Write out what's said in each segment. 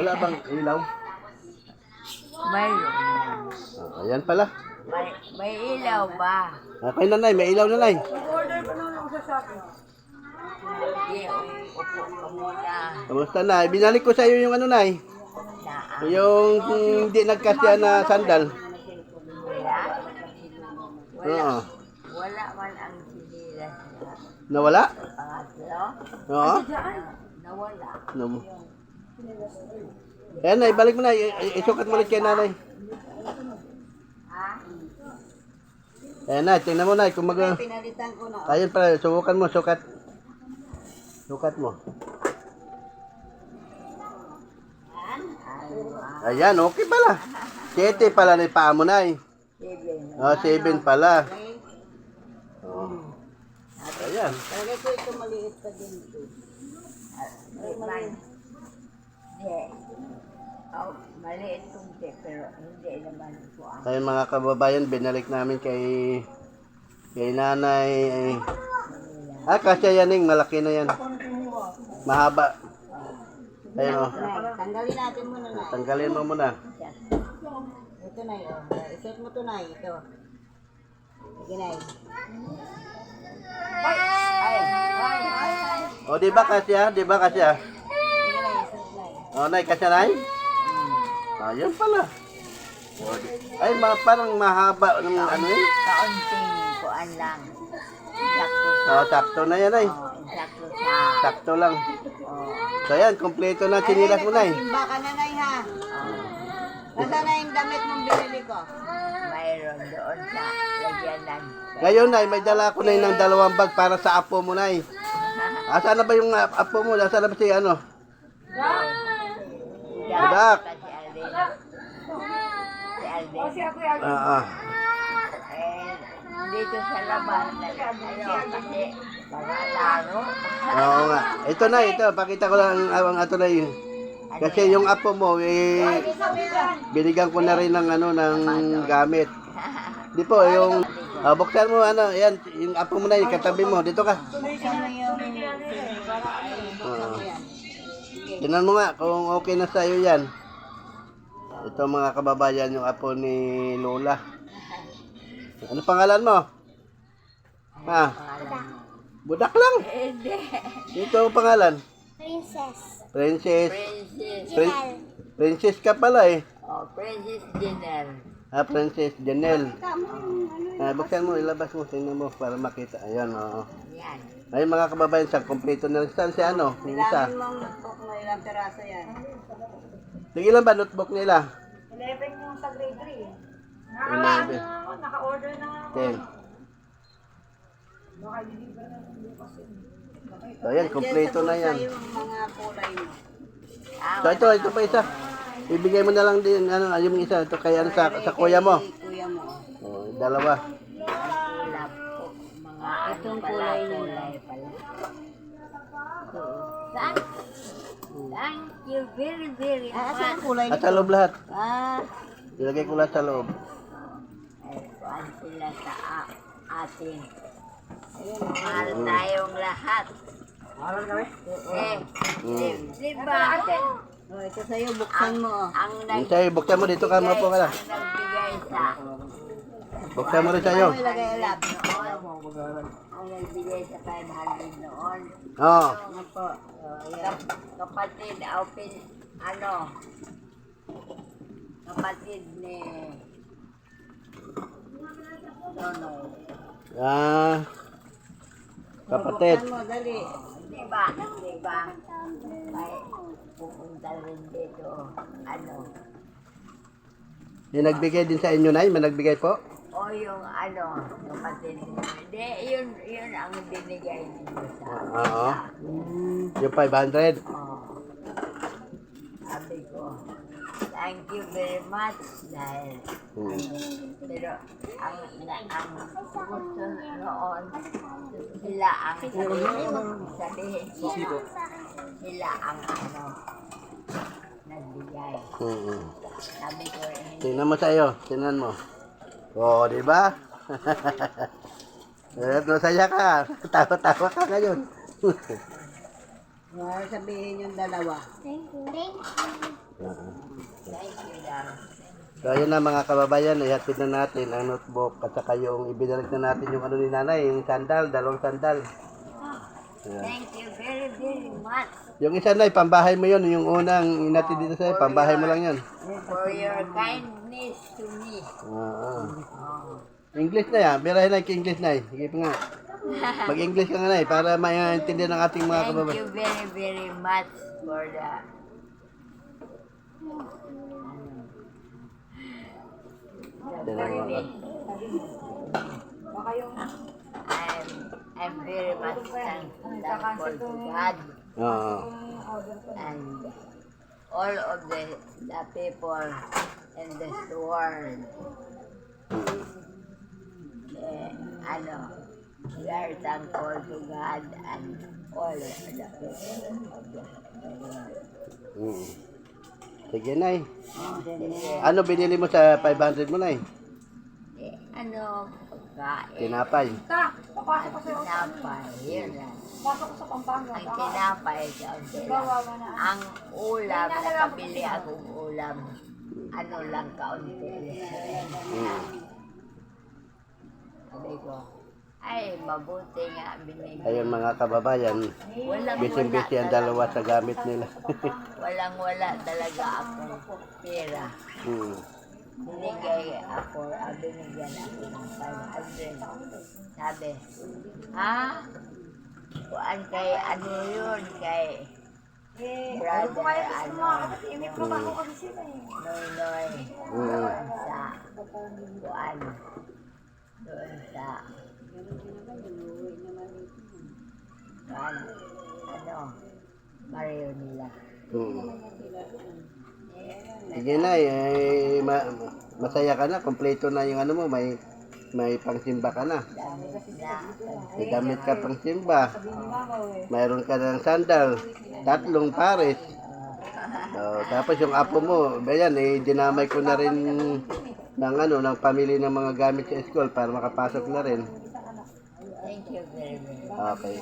Wala bang ilaw? Mayroon. Ah, ayan pala. May, may ilaw ba? Ah, kay nanay, may ilaw nanay. Hindi, upo ka muna. Kamusta na? Binalik ko sa iyo yung ano nay. Saan? Yung hindi nagkasya na sandal. Wala? Wala. Oo. Wala man ang sinilas na Nawala? pangatlo. Oo. Nawala. No. Ayan nay, balik mo na. Isukat mo ulit kay nanay. Ayan na, tingnan mo na kung mag... Pinalitan ko na. Ayun pala, subukan mo, sukat. Sukat mo. Ayan, okay pala. Siyete pala na paa mo na eh. Seven. Oh, seven pala. Oh. Ayan. Lagay ko ito maliit pa din. Maliit. Hindi. Oh, maliit kunti, pero hindi naman po ang Ayun mga kababayan, binalik namin kay kay nanay. Ah, kasi yan yung malaki na yan. Mahaba. Ayun oh. Tanggalin natin muna na. Tanggalin mo muna. Ito na yun. Iset mo to na ito. Sige na Ay! Ay! Ay! Ay! O, di ba kasi ah? Di ba kasi O, nay, kasi nay? Ayun pala. Ay, ma parang mahaba ng ano yun. Kaunting kuan lang. Sakto sa... O, sakto na yan ay. Oh, sakto sa... Sakto lang. Oh. So yan, kompleto na sinilas mo nay. Simba ka na, Nay, ha? Nasaan na yung damit mong binili ko? Mayroon doon sa lagyanan. Ngayon nay, may dala ko na ng dalawang bag para sa apo mo nay. Asa na ba yung ah, apo mo? Asa na ba si ano? Budak. Si Alvin. Si Alvin. Ah, ah. Eh, dito sa labas na ano, kasi mga laro. Oo nga. Ito na, ito. Pakita ko lang ang ang ato na yun. Kasi yung apo mo, eh, binigyan ko na rin ng ano, ng gamit. Di po, yung, ah, buksan mo, ano, yan, yung apo mo na yun, katabi mo, dito ka. Buksan Tingnan mo nga kung okay na sa'yo yan. Ito mga kababayan, yung apo ni Lola. Ano pangalan mo? Ha? Budak lang. Hindi. Ito ang pangalan. Princess. Princess. Princess. Prin- Princess ka pala eh. Oh, Princess Dinner. Ah, Princess Janelle. Ah, buksan mo, ilabas mo, tingnan mo para makita. Ayan, oo. Yan. Ay, mga kababayan, sa kompleto na rin. Saan si ano? Yung isa. mong notebook mo ilang peraso yan. Sige lang ba, notebook nila? 11 yung sa grade 3. 11. Ako, naka-order na nga. 10. So, ayan, kompleto na yan. Yung mga kulay mo. So, ito, ito pa isa. Ibigay mo na lang din, ano, yung isa. Ito kay, ano, sa, sa kuya mo. Kuya mo. Oh, dalawa. Kulap po. Mga itong kulay na kulay pala. Saan? Thank you very, very much. kulay At sa loob lahat. Ah. Ilagay ko lahat sa loob. Ay, kuhan sila sa a- atin. Mahal tayong lahat. Mahal kami? Eh, di, di ba? Oh, ito sa'yo, buksan mo. Ang, Yung nag- sa'yo, buksan mo dito ka po ka lang. ang nagbigay sa Buksan mo rin sa'yo. ilagay lab noon. Ang nagbigay sa 500 noon. Oo. Ano po? Kap- kapatid, open, ano? Kapatid ni Nonoy. Ah, kapatid. Buksan mo, dali. Di ba? Di ba? May pupunta rin dito. Ano? Yung nagbigay din sa inyo, Nay? May nagbigay po? O yung ano, kapatid. Hindi, yun, yun ang binigay niyo sa Oo. Yung 500. Oh. Sabi thank you very much dahil Hmm. pero ang na, ang gusto noon sila ang sabihin ko sila ang ano nagbigay. Hmm. Sabi ko, eh, Tingnan mo sa'yo. Tingnan mo. Oo, di ba? Eh, masaya ka. Tawa-tawa ka ngayon. Mga sabihin yung dalawa. Thank you. Thank you. So, ayun na mga kababayan, ihatid na natin ang notebook at saka yung ibinalik na natin yung ano ni nanay, yung sandal, dalawang sandal. Ayan. Thank you very, very much Yung isa na, pambahay mo yun, yung unang inatid dito sa'yo, pambahay mo lang yun. for your kindness to me. Oo. Oh. English na yan, birahin na English na. Sige pa nga. Mag-English ka nga na para maintindihan ng ating mga Thank kababayan. you very, very much for the Yan ang mga- I'm, I'm very much thankful to God Oo. and all of the, the people in this world. Eh, ano, we are thankful to God and all of the people of the world. Mm. Sige na. Sige, Ano binili mo sa 500 mo na eh? eh, ano, pagkain, Tinapay. Ta, papasok ko sa tinapay, yun lang. Pasok ko sa Pampanga. Ang tinapay, kaunti lang. Ang ulam, nakabili akong ulam, ano lang kaunti. Mm. Sabi ko, ay, mabuti nga binigyan. Ayun mga kababayan, busy-busy ang dalawa sa gamit nila. Walang wala talaga akong pera. mm. Binigay ako, ah, binigyan ako ng 500. Sabi, ha? Kuan kay ano yun, kay brother, ano, ako kasi sila eh. Noy Noy, doon sa, kuan, doon sa, kuan, ano, Mario nila. Mm. Sige na eh, ma- masaya ka na, kompleto na yung ano mo, may may pangsimba ka na. May damit ka pangsimba. Mayroon ka ng sandal, tatlong pares. Oh, tapos yung apo mo, bayan eh, dinamay ko na rin ng ano, ng pamili ng mga gamit sa school para makapasok na rin. Thank you very much. Okay.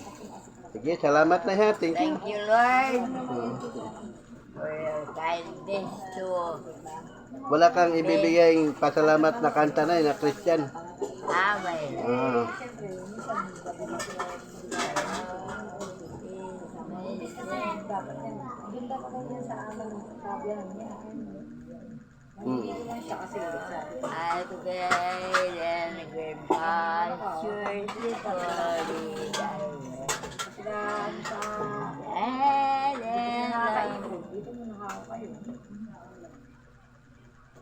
Sige, salamat na ha. Thank you. Thank you, Lord, for your kindness to Wala kang ibibigay pasalamat na kanta na na Christian. Amen. Ah. I pray and us your glory.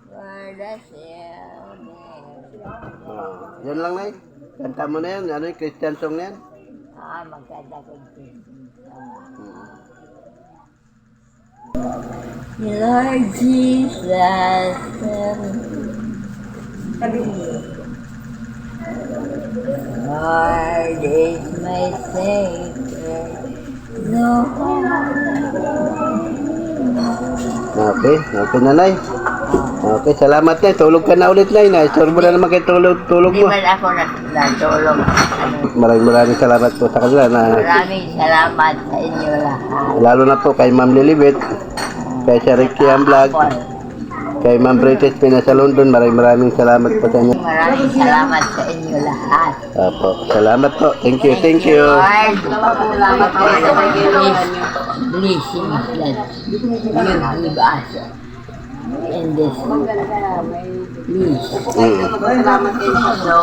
For the Ah, yan lang na eh. Kanta mo na yan. Ano yung Christian song na yan? Ah, magkanda ko Lord Jesus, Lord is my Savior. No Okay, okay na Nay. Okay, salamat Nay. Tulog ka na ulit Nay. Naistorbo na naman kayo tulog, tulog Hindi mo. man ako nat- natulog. Maraming maraming salamat po sa kanila na maraming salamat sa inyo lahat. lalo na po kay Ma'am Lilibet, kay Sir Ricky ang vlog, kay Ma'am British Pina sa London. Maraming maraming salamat po sa inyo. Maraming salamat sa inyo lahat. Apo, salamat po. Thank you, thank you. Lord, salamat po sa blessings that you give us in this peace. Mm. So,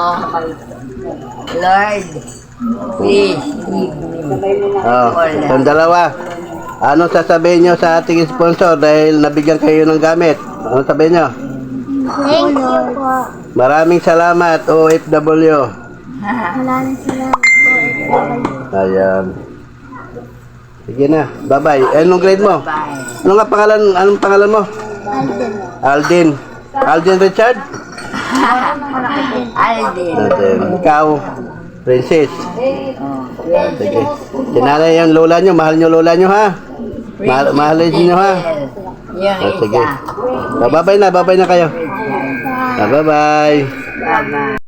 Lord, please give me Oh, itong dalawa. Anong sasabihin nyo sa ating sponsor dahil nabigyan kayo ng gamit? Anong sabihin nyo? Thank you po. Maraming salamat, OFW. Maraming salamat po. Ayan. Sige na, bye-bye. Anong grade mo? bye. Ano nga pangalan, anong pangalan mo? Alden. Aldin. Aldin Richard? Aldin. Aldin. Ikaw, Princess. Oh, Sige. Sinanay yung lola nyo, mahal nyo lola nyo ha? Mahal, mahalin nyo ha? Yung Ah, sige. isa. Ah, bye-bye na, bye-bye na kayo. Ah, bye-bye. Bye-bye.